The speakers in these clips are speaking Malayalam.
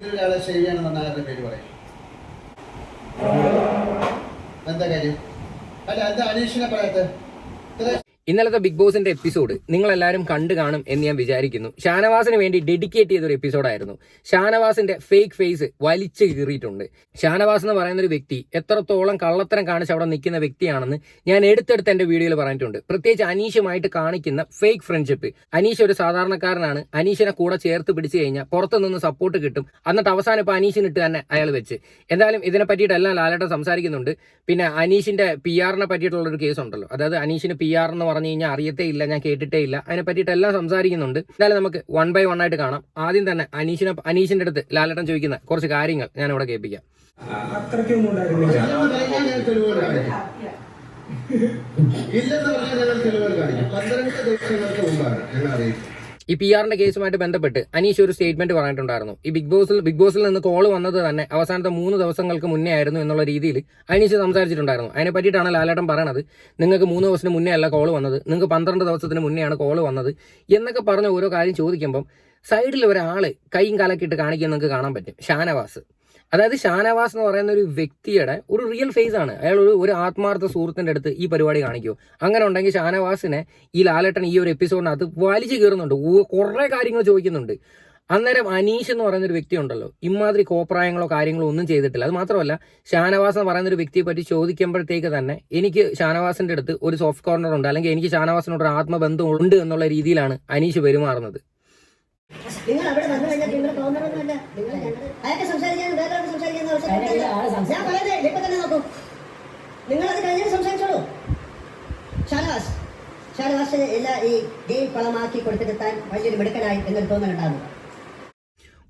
ഒരാളെ ശരിയാണെന്ന് ആരുടെ പേര് പറയും എന്താ കാര്യം? അല്ല എന്താ അനീഷിനെ പറയാത്ത ഇന്നലത്തെ ബിഗ് ബോസിന്റെ എപ്പിസോഡ് നിങ്ങൾ എല്ലാവരും കണ്ടു കാണും എന്ന് ഞാൻ വിചാരിക്കുന്നു. ഷാനവാസിന് വേണ്ടി ഡെഡിക്കേറ്റ് ചെയ്തൊരു എപ്പിസോഡായിരുന്നു ഷാനവാസിന്റെ ഫേക്ക് ഫേസ് വലിച്ചു കീറിയിട്ടുണ്ട്. ഷാനവാസ് എന്ന് പറയുന്ന ഒരു വ്യക്തി എത്രത്തോളം കള്ളത്തരം കാണിച്ച് അവിടെ നിൽക്കുന്ന വ്യക്തിയാണെന്ന് ഞാൻ എടുത്തെടുത്ത് എന്റെ വീഡിയോയിൽ പറഞ്ഞിട്ടുണ്ട്. പ്രത്യേകിച്ച് അനീഷുമായിട്ട് കാണിക്കുന്ന ഫേക്ക് ഫ്രണ്ട്ഷിപ്പ് അനീഷ് ഒരു സാധാരണക്കാരനാണ്. അനീഷിനെ കൂടെ ചേർത്ത് പിടിച്ചു കഴിഞ്ഞാൽ പുറത്തു നിന്ന് സപ്പോർട്ട് കിട്ടും. എന്നിട്ട് അവസാനം ഇപ്പൊ അനീഷിനിട്ട് തന്നെ അയാൾ വെച്ച്. എന്തായാലും ഇതിനെ പറ്റിയിട്ടെല്ലാം ലാലേട്ടൻ സംസാരിക്കുന്നുണ്ട്. പിന്നെ അനീഷിന്റെ പി ആറിനെ പറ്റിയിട്ടുള്ള ഒരു കേസ് ഉണ്ടല്ലോ. അതായത് അനീഷിന് പി ആർ എന്ന് കഴിഞ്ഞാൽ അറിയത്തേ ഇല്ല ഞാൻ കേട്ടിട്ടേ ഇല്ല. അതിനെ പറ്റിയിട്ട് എല്ലാം സംസാരിക്കുന്നുണ്ട്. എന്തായാലും നമുക്ക് വൺ ബൈ വൺ ആയിട്ട് കാണാം. ആദ്യം തന്നെ അനീഷിനെ അനീഷിന്റെ അടുത്ത് ലാലേട്ടൻ ചോദിക്കുന്ന കുറച്ച് കാര്യങ്ങൾ ഞാൻ ഇവിടെ കേൾപ്പിക്കാം അത്രയ്ക്കൊന്നും ഇല്ലെന്ന് പറഞ്ഞാൽ ഞങ്ങൾ തെളിവുകൾ കാണിക്കും. പന്ത്രണ്ട് ദിവസങ്ങൾക്ക് മുമ്പാണ് ഞങ്ങൾ അറിയിച്ചത് ഈ പി ആറിന്റെ കേസുമായിട്ട് ബന്ധപ്പെട്ട് അനീഷ് ഒരു സ്റ്റേറ്റ്മെന്റ് പറഞ്ഞിട്ടുണ്ടായിരുന്നു. ഈ ബിഗ് ബോസിൽ ബിഗ് ബോസിൽ നിന്ന് കോൾ വന്നത് തന്നെ അവസാനത്തെ മൂന്ന് ദിവസങ്ങൾക്ക് മുന്നേ ആയിരുന്നു എന്നുള്ള രീതിയിൽ അനീഷ് സംസാരിച്ചിട്ടുണ്ടായിരുന്നു. അതിനെ പറ്റിയിട്ടാണ് ലാലേട്ടൻ പറയണത് നിങ്ങൾക്ക് മൂന്ന് ദിവസത്തിന് മുന്നേ അല്ല കോൾ വന്നത് നിങ്ങൾക്ക് പന്ത്രണ്ട് ദിവസത്തിന് മുന്നെയാണ് കോൾ വന്നത് എന്നൊക്കെ പറഞ്ഞ ഓരോ കാര്യം ചോദിക്കുമ്പം സൈഡിൽ ഒരാൾ കൈയും കാലൊക്കെ ഇട്ട് കാണിക്കാൻ നിങ്ങൾക്ക് കാണാൻ പറ്റും. ഷാനവാസ്. അതായത് ഷാനവാസ് എന്ന് പറയുന്ന ഒരു വ്യക്തിയുടെ ഒരു റിയൽ ഫേസ് ആണ്. അയാൾ ഒരു ഒരു ആത്മാർത്ഥ സുഹൃത്തിന്റെ അടുത്ത് ഈ പരിപാടി കാണിക്കൂ. അങ്ങനെ ഉണ്ടെങ്കിൽ ഷാനവാസിനെ ഈ ലാലേട്ടൻ ഈ ഒരു എപ്പിസോഡിനകത്ത് വലിച്ചു കയറുന്നുണ്ട് കുറേ കാര്യങ്ങൾ ചോദിക്കുന്നുണ്ട്. അന്നേരം അനീഷ് എന്ന് പറയുന്ന ഒരു വ്യക്തി ഉണ്ടല്ലോ. ഇമാതിരി കോപ്രായങ്ങളോ കാര്യങ്ങളോ ഒന്നും ചെയ്തിട്ടില്ല. അത് മാത്രമല്ല ഷാനവാസ് എന്ന് പറയുന്ന ഒരു വ്യക്തിയെ പറ്റി ചോദിക്കുമ്പോഴത്തേക്ക് തന്നെ എനിക്ക് ഷാനവാസിന്റെ അടുത്ത് ഒരു സോഫ്റ്റ് കോർണർ ഉണ്ട്. അല്ലെങ്കിൽ എനിക്ക് ഷാനവാസിനോട് ഒരു ആത്മബന്ധം ഉണ്ട് എന്നുള്ള രീതിയിലാണ് അനീഷ് പെരുമാറുന്നത്. നിങ്ങൾ അവിടെ വന്നു കഴിഞ്ഞാൽ നിങ്ങൾ തോന്നണമെന്നല്ല. നിങ്ങൾ അയാൾക്ക് സംസാരിക്കാൻ വേറെ സംസാരിക്കാൻ അവസരം ഞാൻ പറയുന്നത് ഇപ്പൊ തന്നെ നോക്കൂ. നിങ്ങൾ അത് കഴിഞ്ഞാൽ സംസാരിച്ചോളൂ. ഷാനവാസ്. ഷാനവാസിന് എല്ലാ ഈ ഗെയിം പണമാക്കി കൊടുത്തിട്ട് താൻ വലിയൊരു മിടുക്കനായി എന്നൊരു തോന്നലുണ്ടാകുന്നു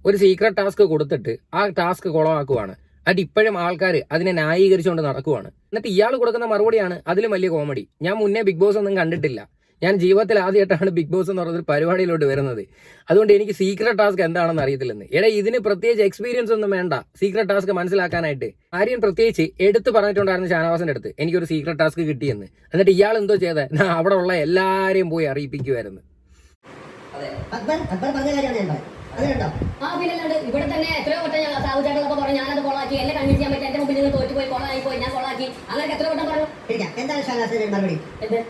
ഒരു സീക്രട്ട് ടാസ്ക് കൊടുത്തിട്ട് ആ ടാസ്ക് കുളമാക്കുവാണ്. അത് ഇപ്പോഴും ആൾക്കാർ അതിനെ ന്യായീകരിച്ചുകൊണ്ട് നടക്കുവാണ്. എന്നിട്ട് ഇയാൾ കൊടുക്കുന്ന മറുപടിയാണ് അതിലും വലിയ കോമഡി ഞാൻ മുന്നേ ബിഗ് ബോസ് ഒന്നും കണ്ടിട്ടില്ല. ഞാൻ ജീവിതത്തിൽ ആദ്യമായിട്ടാണ് ബിഗ് ബോസ് എന്ന് പറയുന്ന പരിപാടിയിലോട്ട് വരുന്നത്. അതുകൊണ്ട് എനിക്ക് സീക്രട്ട് ടാസ്ക് എന്താണെന്ന് അറിയത്തില്ലെന്ന്. എടാ ഇതിന് പ്രത്യേകിച്ച് എക്സ്പീരിയൻസ് ഒന്നും വേണ്ട. സീക്രട്ട് ടാസ്ക് മനസ്സിലാക്കാനായിട്ട്. ആര്യൻ പ്രത്യേകിച്ച് എടുത്ത് പറഞ്ഞിട്ടുണ്ടായിരുന്നു ഷാനവാസിന്റെ അടുത്ത് എനിക്കൊരു സീക്രട്ട് ടാസ്ക് കിട്ടിയെന്ന്. എന്നിട്ട് ഇയാൾ എന്തോ ചെയ്തത് അവിടെ ഉള്ള എല്ലാവരെയും പോയി അറിയിപ്പിക്കുമായിരുന്നു അക്ബർ അക്ബർ പറഞ്ഞ കാര്യമാണ് ഞാൻ ആ പിന്നല്ലാണ്ട് ഇവിടെ തന്നെ എത്രയോ വട്ടം ഞാൻ സാഹചര്യങ്ങളൊക്കെ പറഞ്ഞു. ഞാനത് കൊള്ളാക്കി എന്നെ കൺവിൻസ് ചെയ്യാൻ പറ്റി. എന്റെ മുമ്പിൽ നിന്ന് തോറ്റുപോയി കൊള്ളായി പോയി ഞാൻ കൊള്ളാക്കി അങ്ങനെ എത്ര വട്ടം പറഞ്ഞു. എന്താണ് ഷാനവാസിന്റെ മറുപടി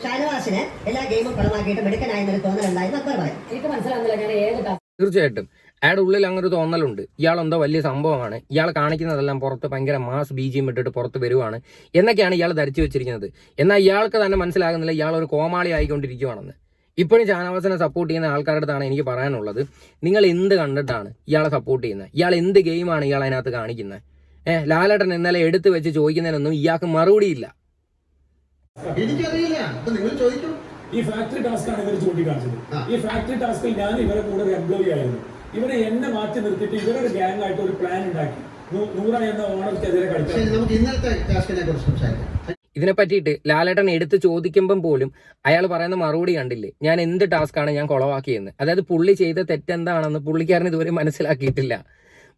ഷാനവാസിന് എല്ലാ ഗെയിമും പണമാക്കിയിട്ട് മിടുക്കനായി തോന്നലുണ്ടായിരുന്നു തോന്നലുണ്ടായി അക്ബർ പറയും. എനിക്ക് മനസ്സിലാവുന്നില്ല. ഞാൻ ഏത് തീർച്ചയായിട്ടും. അയാളുടെ ഉള്ളിൽ അങ്ങനെ ഒരു തോന്നലുണ്ട്. ഇയാൾ എന്തോ വലിയ സംഭവമാണ്. ഇയാൾ കാണിക്കുന്നതെല്ലാം പുറത്ത് ഭയങ്കര മാസ് ബീജിയും ഇട്ടിട്ട് പുറത്ത് വരുവാണ്. എന്നൊക്കെയാണ് ഇയാൾ ധരിച്ചു വെച്ചിരിക്കുന്നത്. എന്നാൽ ഇയാൾക്ക് തന്നെ മനസ്സിലാകുന്നില്ല ഇയാൾ ഒരു കോമാളി ആയിക്കൊണ്ടിരിക്കുവാണെന്ന്. ഇപ്പോഴും ഷാനവാസിനെ സപ്പോർട്ട് ചെയ്യുന്ന ആൾക്കാരുടെ അടുത്താണ് എനിക്ക് പറയാനുള്ളത്. നിങ്ങൾ എന്ത് കണ്ടിട്ടാണ് ഇയാളെ സപ്പോർട്ട് ചെയ്യുന്നത്? ഇയാൾ എന്ത് ഗെയിമാണ് ഇയാൾ അതിനകത്ത് കാണിക്കുന്നത്? ഏഹ് ലാലേട്ടൻ ഇന്നലെ എടുത്ത് വെച്ച് ചോദിക്കുന്നതിനൊന്നും ഇയാൾക്ക് മറുപടിയില്ല. എനിക്കറിയില്ല. നിങ്ങൾ ചോദിക്കും. ഈ ഫാക്ടറി ടാസ്ക് ആണ് ഇവർ ചൂണ്ടിക്കാണിച്ചത്. ഈ ഫാക്ടറി ടാസ്കിൽ ഞാൻ ഇവരെ കൂടെ ഒരു എംപ്ലോയി ആയിരുന്നു. ഇവരെ എന്നെ മാറ്റി നിർത്തിയിട്ട് ഇവരൊരു ഗ്യാങ് ആയിട്ട് ഒരു പ്ലാൻ ഉണ്ടാക്കി. നൂറ എന്ന ഓണർക്കെതിരെ കളിച്ചു നമുക്ക് ഇന്നത്തെ ടാസ്കിനെ കുറിച്ച് സംസാരിക്കാം. ഇതിനെ പറ്റിയിട്ട് ലാലേട്ടൻ എടുത്ത് ചോദിക്കുമ്പം പോലും അയാൾ പറയുന്ന മറുപടി കണ്ടില്ലേ? ഞാൻ എന്ത് ടാസ്ക്കാണ് ഞാൻ കുളവാക്കിയെന്ന്? അതായത് പുള്ളി ചെയ്ത തെറ്റെന്താണെന്ന് പുള്ളിക്കാരൻ ഇതുവരെ മനസ്സിലാക്കിയിട്ടില്ല.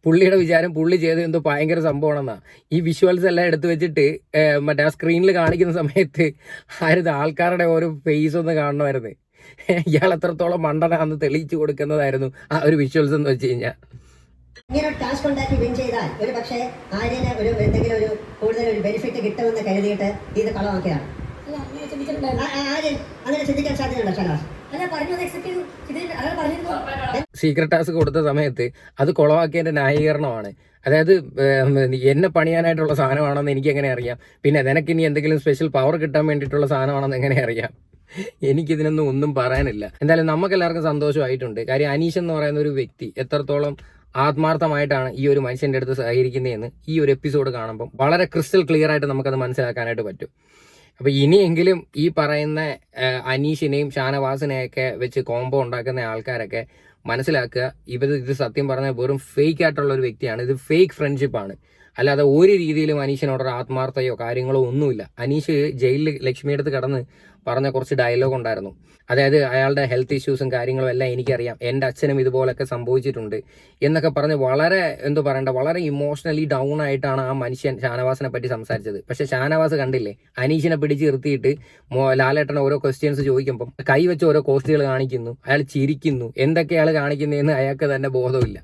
പുള്ളിയുടെ വിചാരം പുള്ളി ചെയ്ത് എന്തോ ഭയങ്കര സംഭവമാണെന്നാ. ഈ വിഷ്വൽസ് എല്ലാം എടുത്തു വെച്ചിട്ട് മറ്റേ ആ സ്ക്രീനിൽ കാണിക്കുന്ന സമയത്ത് ആരുത് ആൾക്കാരുടെ ഓരോ ഫേസ് ഒന്ന് കാണണമായിരുന്നു. ഇയാൾ എത്രത്തോളം മണ്ടനാന്ന് തെളിയിച്ചു കൊടുക്കുന്നതായിരുന്നു ആ ഒരു വിഷ്വൽസ് എന്ന് വെച്ച് കഴിഞ്ഞാൽ ഇങ്ങനെ ഒരു ടാസ്ക് ഉണ്ടാക്കി വിൻ ചെയ്താൽ ഒരു പക്ഷേ ആര്യന് ഒരു എന്തെങ്കിലും ഒരു കൂടുതൽ ബെനിഫിറ്റ് കിട്ടുമെന്ന് കരുതിയിട്ട് ഇത് കളമാക്കിയതാണ് അല്ല അങ്ങനെ ചിന്തിക്കാൻ സാധ്യതയുണ്ടോ സീക്രട്ട് ടാസ്ക് കൊടുത്ത സമയത്ത് അത് കുളവാക്കിയതിന്റെ ന്യായീകരണമാണ്. അതായത് എന്നെ പണിയാനായിട്ടുള്ള സാധനമാണെന്ന് എനിക്ക് എങ്ങനെ അറിയാം? പിന്നെ നിനക്ക് ഇനി എന്തെങ്കിലും സ്പെഷ്യൽ പവർ കിട്ടാൻ വേണ്ടിയിട്ടുള്ള സാധനമാണെന്ന് എങ്ങനെ അറിയാം? എനിക്കിതിനൊന്നും ഒന്നും പറയാനില്ല. എന്തായാലും നമുക്ക് എല്ലാവർക്കും സന്തോഷമായിട്ടുണ്ട്. കാര്യം അനീഷ് എന്ന് പറയുന്ന ഒരു വ്യക്തി എത്രത്തോളം ആത്മാർത്ഥമായിട്ടാണ് ഈ ഒരു മനുഷ്യന്റെ അടുത്ത് സഹകരിക്കുന്നതെന്ന് ഈ ഒരു എപ്പിസോഡ് കാണുമ്പോൾ വളരെ ക്രിസ്റ്റൽ ക്ലിയർ ആയിട്ട് നമുക്കത് മനസ്സിലാക്കാനായിട്ട് പറ്റും. അപ്പോൾ ഇനിയെങ്കിലും ഈ പറയുന്ന അനീഷിനെയും ഷാനവാസിനെയൊക്കെ വെച്ച് കോംബോ ഉണ്ടാക്കുന്ന ആൾക്കാരൊക്കെ മനസ്സിലാക്കുക. ഇവർ ഇത് സത്യം പറഞ്ഞാൽ വെറും ഫേക്ക് ആയിട്ടുള്ള ഒരു വ്യക്തിയാണ്. ഇത് ഫേക്ക് ഫ്രണ്ട്ഷിപ്പാണ് അല്ലാതെ ഒരു രീതിയിലും അനീഷിനോടൊരു ആത്മാർത്ഥയോ കാര്യങ്ങളോ ഒന്നുമില്ല. അനീഷ് ജയിലിൽ ലക്ഷ്മിയെടുത്ത് കടന്ന് പറഞ്ഞ കുറച്ച് ഡയലോഗ് ഉണ്ടായിരുന്നു. അതായത് അയാളുടെ ഹെൽത്ത് ഇഷ്യൂസും കാര്യങ്ങളും എല്ലാം എനിക്കറിയാം. എന്റെ അച്ഛനും ഇതുപോലൊക്കെ സംഭവിച്ചിട്ടുണ്ട് എന്നൊക്കെ പറഞ്ഞ് വളരെ എന്തോ പറയണ്ട വളരെ ഇമോഷണലി ഡൗൺ ആയിട്ടാണ് ആ മനുഷ്യൻ ഷാനവാസിനെ പറ്റി സംസാരിച്ചത്. പക്ഷെ ഷാനവാസ് കണ്ടില്ലേ? അനീഷിനെ പിടിച്ച് നിർത്തിയിട്ട് ലാലേട്ടൻ ഓരോ ക്വസ്റ്റ്യൻസ് ചോദിക്കുമ്പോൾ കൈവച്ച് ഓരോ കോസ്റ്റുകൾ കാണിക്കുന്നു. അയാൾ ചിരിക്കുന്നു. എന്തൊക്കെ അയാൾ കാണിക്കുന്നതെന്ന് അയാൾക്ക് തന്നെ ബോധമില്ല.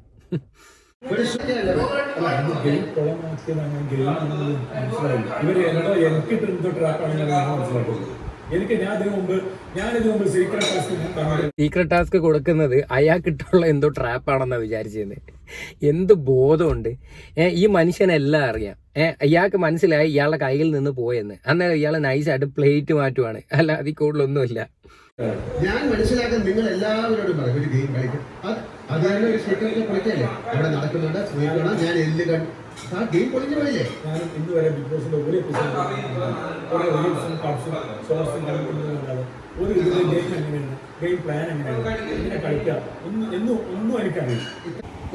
മനസ്സിലാക്കുന്നത് എനിക്ക് ഞാൻ സീക്രട്ട് ടാസ്ക് കൊടുക്കുന്നത് അയാൾക്കിട്ടുള്ള എന്തോ ട്രാപ്പാണെന്നാണ് വിചാരിച്ചിരുന്നത് എന്ത് ബോധമുണ്ട്? ഈ മനുഷ്യനെല്ലാം അറിയാം. ഇയാൾക്ക് മനസ്സിലായി ഇയാളുടെ കയ്യിൽ നിന്ന് പോയെന്ന്. അന്നേരം ഇയാൾ നൈസായിട്ട് പ്ലേറ്റ് മാറ്റുവാണ്. അല്ല അതിൽ കൂടുതലൊന്നുമില്ല ഞാൻ മനസ്സിലാക്കാൻ നിങ്ങൾ എല്ലാവരോടും പറയും ഒരു ഗെയിം കളിക്കും. അത് തന്നെ ഒരു സീക്രട്ട് കളിക്കല്ലേ അവിടെ നടക്കുന്നുണ്ട്. സ്വീകരണം ഞാൻ എല്ല് കണ്ട് ആ ഗെയിം പൊളിഞ്ഞു പോയില്ലേ? ഞാൻ ഇന്ന് വരെ ബിഗ് ബോസിന്റെ ഒരു എപ്പിസോഡ് ഒരു ഗെയിം എങ്ങനെയാണ്? ഗെയിം പ്ലാൻ എങ്ങനെയാണ്? എങ്ങനെ കളിക്കാം? ഒന്നും എന്നും ഒന്നും എനിക്കറിയില്ല.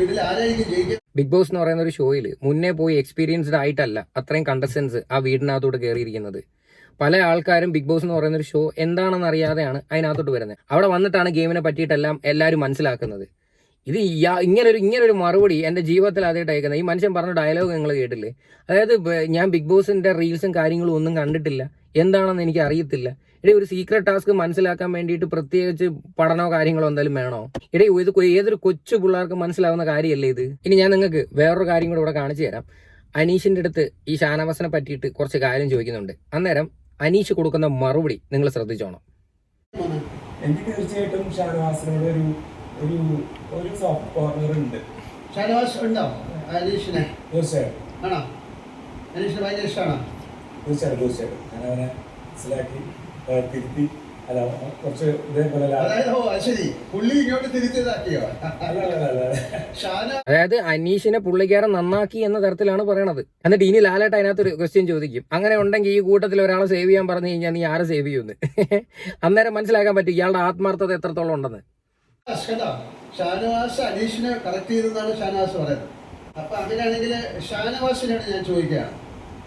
ഇതിൽ ആരായിരിക്കും ജയിക്കുക ബിഗ് ബോസ് എന്ന് പറയുന്ന ഒരു ഷോയിൽ മുന്നേ പോയി എക്സ്പീരിയൻസ്ഡ് ആയിട്ടല്ല അത്രയും കണ്ടസ്റ്റൻസ് ആ വീടിനകത്തോട്ട് കയറിയിരിക്കുന്നത് പല ആൾക്കാരും ബിഗ് ബോസ് എന്ന് പറയുന്ന ഒരു ഷോ എന്താണെന്ന് അറിയാതെയാണ് അതിനകത്തോട്ട് വരുന്നത്. അവിടെ വന്നിട്ടാണ് ഗെയിമിനെ പറ്റിയിട്ടെല്ലാം എല്ലാവരും മനസ്സിലാക്കുന്നത്. ഇത് ഇങ്ങനൊരു ഇങ്ങനൊരു മറുപടി എന്റെ ജീവിതത്തിൽ ആദ്യമായിട്ട് അയക്കുന്നത് ഈ മനുഷ്യൻ പറഞ്ഞ ഡയലോഗ് നിങ്ങൾ കേട്ടില്ലേ? അതായത് ഞാൻ ബിഗ് ബോസിന്റെ റീൽസും കാര്യങ്ങളും ഒന്നും കണ്ടിട്ടില്ല. എന്താണെന്ന് എനിക്ക് അറിയത്തില്ല. ഇടേ ഒരു സീക്രട്ട് ടാസ്ക് മനസ്സിലാക്കാൻ വേണ്ടിയിട്ട് പ്രത്യേകിച്ച് പഠനമോ കാര്യങ്ങളോ എന്തായാലും വേണോ? ഇടേ ഇത് ഏതൊരു കൊച്ചു പിള്ളേർക്ക് മനസ്സിലാവുന്ന കാര്യമല്ലേ ഇത്? ഇനി ഞാൻ നിങ്ങൾക്ക് വേറൊരു കാര്യം കൂടെ ഇവിടെ കാണിച്ചു തരാം. അനീഷിന്റെ അടുത്ത് ഈ ഷാനവാസിനെ പറ്റിയിട്ട് കുറച്ച് കാര്യം ചോദിക്കുന്നുണ്ട്. അന്നേരം അനീഷ് കൊടുക്കുന്ന മറുപടി നിങ്ങൾ ശ്രദ്ധിച്ചോണം. എനിക്ക് തീർച്ചയായിട്ടും ഷാനവാസിനോട് ഒരു ഒരു ഒരു സോഫ്റ്റ് കോർണർ ഉണ്ട്. ഷാനവാസ് ഉണ്ടോ? അനീഷിനെ. തീർച്ചയായിട്ടും ആണോ? അനീഷിന് ഭയങ്കര ഇഷ്ടമാണോ? തീർച്ചയായിട്ടും തീർച്ചയായിട്ടും. ഞാൻ അവനെ മനസ്സിലാക്കി തിരുത്തി അല്ല കുറച്ച് ഇതേപോലെ അതായത് ഓ ശരി. പുള്ളി ഇങ്ങോട്ട് തിരിച്ചതാക്കിയോ അല്ല അല്ല അല്ല അല്ല. അതായത് അനീഷിനെ പുള്ളിക്കാരൻ നന്നാക്കി എന്ന തരത്തിലാണ് പറയണത്. എന്നിട്ട് ഇനി ലാലേട്ട് അതിനകത്ത് ഒരു ക്വസ്റ്റ്യൻ ചോദിക്കും. അങ്ങനെ ഉണ്ടെങ്കിൽ ഈ കൂട്ടത്തിൽ ഒരാളെ സേവ് ചെയ്യാൻ പറഞ്ഞു കഴിഞ്ഞാൽ നീ ആരെ സേവ് ചെയ്യുമെന്ന് അന്നേരം മനസ്സിലാക്കാൻ പറ്റും ഇയാളുടെ ആത്മാർത്ഥത എത്രത്തോളം ഉണ്ടെന്ന്. കേട്ടോ ഷാനവാസ് അനീഷിനെ കറക്റ്റ് ചെയ്തെന്നാണ് ഷാനവാസ് പറയുന്നത്. അപ്പൊ അങ്ങനെയാണെങ്കിൽ ഷാനവാസിനോട് ഞാൻ ചോദിക്കുകയാണ്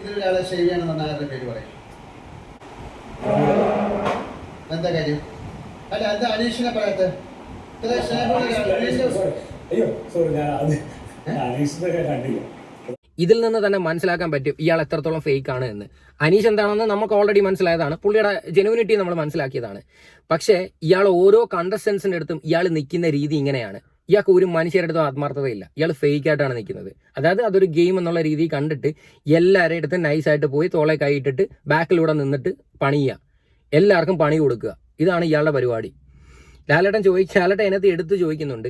ഇതിലൊരാളെ സേവ് ചെയ്യണമെന്ന് ആരുടെ പേര് പറയും? എന്താ കാര്യം? അല്ല എന്താ അനീഷിനെ പറയാത്തത് ഇത്ര സ്നേഹമുള്ള അയ്യോ സോറി ഞാൻ അത് അനീഷിന്റെ കണ്ടില്ല. ഇതിൽ നിന്ന് തന്നെ മനസ്സിലാക്കാൻ പറ്റും ഇയാൾ എത്രത്തോളം ഫേക്ക് ആണ് എന്ന്. അനീഷ് എന്താണെന്ന് നമുക്ക് ഓൾറെഡി മനസ്സിലായതാണ്. പുള്ളിയുടെ ജെനുവിനിറ്റി നമ്മൾ മനസ്സിലാക്കിയതാണ്. പക്ഷേ ഇയാൾ ഓരോ കണ്ടസ്റ്റൻസിന്റെ അടുത്തും ഇയാൾ നിൽക്കുന്ന രീതി ഇങ്ങനെയാണ്. ഇയാൾക്ക് ഒരു മനുഷ്യരുടെ അടുത്തും ആത്മാർത്ഥതയില്ല. ഇയാൾ ഫേക്ക് ആയിട്ടാണ് നിൽക്കുന്നത്. അതായത് അതൊരു ഗെയിം എന്നുള്ള രീതി കണ്ടിട്ട് എല്ലാവരുടെ അടുത്തും നൈസായിട്ട് പോയി തോളെ കൈയിട്ടിട്ട് ബാക്കിലൂടെ നിന്നിട്ട് പണിയുക. എല്ലാവർക്കും പണി കൊടുക്കുക. ഇതാണ് ഇയാളുടെ പരിപാടി. ലാലേട്ടൻ ചോദിച്ച ലാലേട്ടൻ അതിനകത്ത് എടുത്ത് ചോദിക്കുന്നുണ്ട്.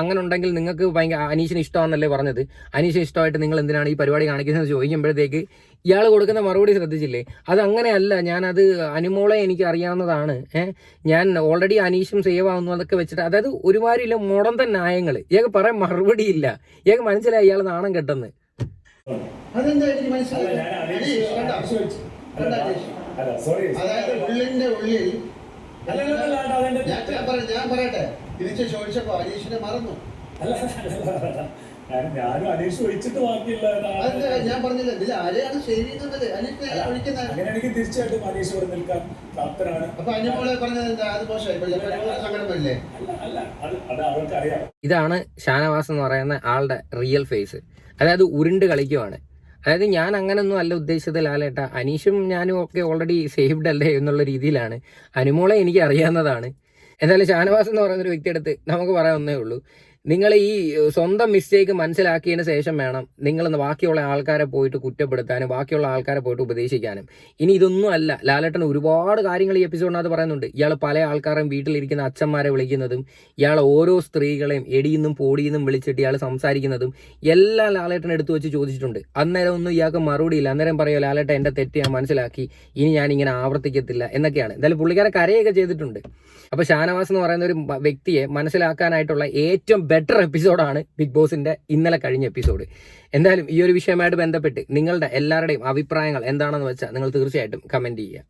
അങ്ങനെ ഉണ്ടെങ്കിൽ നിങ്ങൾക്ക് ഭയങ്കര അനീഷിന് ഇഷ്ടമാണെന്നല്ലേ പറഞ്ഞത്. അനീഷിന് ഇഷ്ടമായിട്ട് നിങ്ങൾ എന്തിനാണ് ഈ പരിപാടി കാണിക്കുന്നത് ചോദിക്കുമ്പോഴത്തേക്ക് ഇയാൾ കൊടുക്കുന്ന മറുപടി ശ്രദ്ധിച്ചില്ലേ? അത് അങ്ങനെയല്ല ഞാനത് അനുമോളെ എനിക്ക് അറിയാവുന്നതാണ്. ഏഹ് ഞാൻ ഓൾറെഡി അനീഷും സേവ് ആവുന്നു അതൊക്കെ വെച്ചിട്ട് അതായത് ഒരുമാതിരിയില്ല മുടന്തൻ ന്യായങ്ങൾ ഇയാൾക്ക് പറയാൻ മറുപടി ഇല്ല ഇയാൾക്ക് മനസ്സിലായി ഇയാൾ നാണം കെട്ടെന്ന്. അതായത് ഉള്ളിന്റെ ഉള്ളിൽ ഞാൻ പറയട്ടെ തിരിച്ച് ചോദിച്ചപ്പോ അനീഷിനെ മറന്നു. ഞാനും അനീഷ് ഒഴിച്ചിട്ട് ബാക്കിയുള്ള ഞാൻ പറഞ്ഞില്ല. ഇതിൽ ആരെയാണ് ശരി ചെയ്യുന്നത് അനീഷിനെ ഒഴിക്കുന്നത് അങ്ങനെയാണെങ്കിൽ തീർച്ചയായിട്ടും അനീഷ് ഇവിടെ നിൽക്കാൻ പ്രാപ്തനാണ്. അപ്പൊ അനിമോളെ പറഞ്ഞത് എന്താ? അത് മോശമായി അല്ല അല്ല. അത് അത് അവർക്ക് അറിയാം ഇതാണ് ഷാനവാസ് എന്ന് പറയുന്ന ആളുടെ റിയൽ ഫേസ് അതായത് ഉരുണ്ട് കളിക്കുവാണ്. അതായത് ഞാൻ അങ്ങനൊന്നും അല്ല ഉദ്ദേശിച്ചത് ലാലേട്ട. അനീഷും ഞാനും ഒക്കെ ഓൾറെഡി സേവ്ഡ് അല്ലേ എന്നുള്ള രീതിയിലാണ്. അനുമോളെ എനിക്ക് അറിയാവുന്നതാണ് എന്തായാലും ഷാനവാസ് എന്ന് പറയുന്ന ഒരു വ്യക്തിയെടുത്ത് നമുക്ക് പറയാവുന്നേ ഉള്ളൂ. നിങ്ങൾ ഈ സ്വന്തം മിസ്റ്റേക്ക് മനസ്സിലാക്കിയതിന് ശേഷം വേണം നിങ്ങൾ ബാക്കിയുള്ള ആൾക്കാരെ പോയിട്ട് കുറ്റപ്പെടുത്താനും ബാക്കിയുള്ള ആൾക്കാരെ പോയിട്ട് ഉപദേശിക്കാനും. ഇനി ഇതൊന്നും അല്ല. ലാലേട്ടൻ ഒരുപാട് കാര്യങ്ങൾ ഈ എപ്പിസോഡിനകത്ത് പറയുന്നുണ്ട്. ഇയാൾ പല ആൾക്കാരും വീട്ടിലിരിക്കുന്ന അച്ഛന്മാരെ വിളിക്കുന്നതും ഇയാൾ ഓരോ സ്ത്രീകളെയും എടിയെന്നും പോടിയെന്നും വിളിച്ചിട്ട് ഇയാൾ സംസാരിക്കുന്നതും എല്ലാം ലാലേട്ടൻ എടുത്തു വെച്ച് ചോദിച്ചിട്ടുണ്ട്. അന്നേരം ഒന്നും ഇയാൾക്ക് മറുപടിയില്ല. അന്നേരം പറയുമോ ലാലേട്ടൻ എന്റെ തെറ്റ് ഞാൻ മനസ്സിലാക്കി. ഇനി ഞാൻ ഇങ്ങനെ ആവർത്തിക്കത്തില്ല. എന്നൊക്കെയാണ്. എന്തായാലും പുള്ളിക്കാരെ കരയൊക്കെ ചെയ്തിട്ടുണ്ട്. അപ്പോൾ ഷാനവാസ് എന്ന് പറയുന്ന ഒരു വ്യക്തിയെ മനസ്സിലാക്കാനായിട്ടുള്ള ഏറ്റവും ബെറ്റർ എപ്പിസോഡാണ് ബിഗ് ബോസിന്റെ ഇന്നലെ കഴിഞ്ഞ എപ്പിസോഡ് എന്തായാലും ഈ ഒരു വിഷയമായിട്ട് ബന്ധപ്പെട്ട് നിങ്ങളുടെ എല്ലാവരുടെയും അഭിപ്രായങ്ങൾ എന്താണെന്ന് വെച്ചാൽ നിങ്ങൾ തീർച്ചയായിട്ടും കമന്റ് ചെയ്യുക.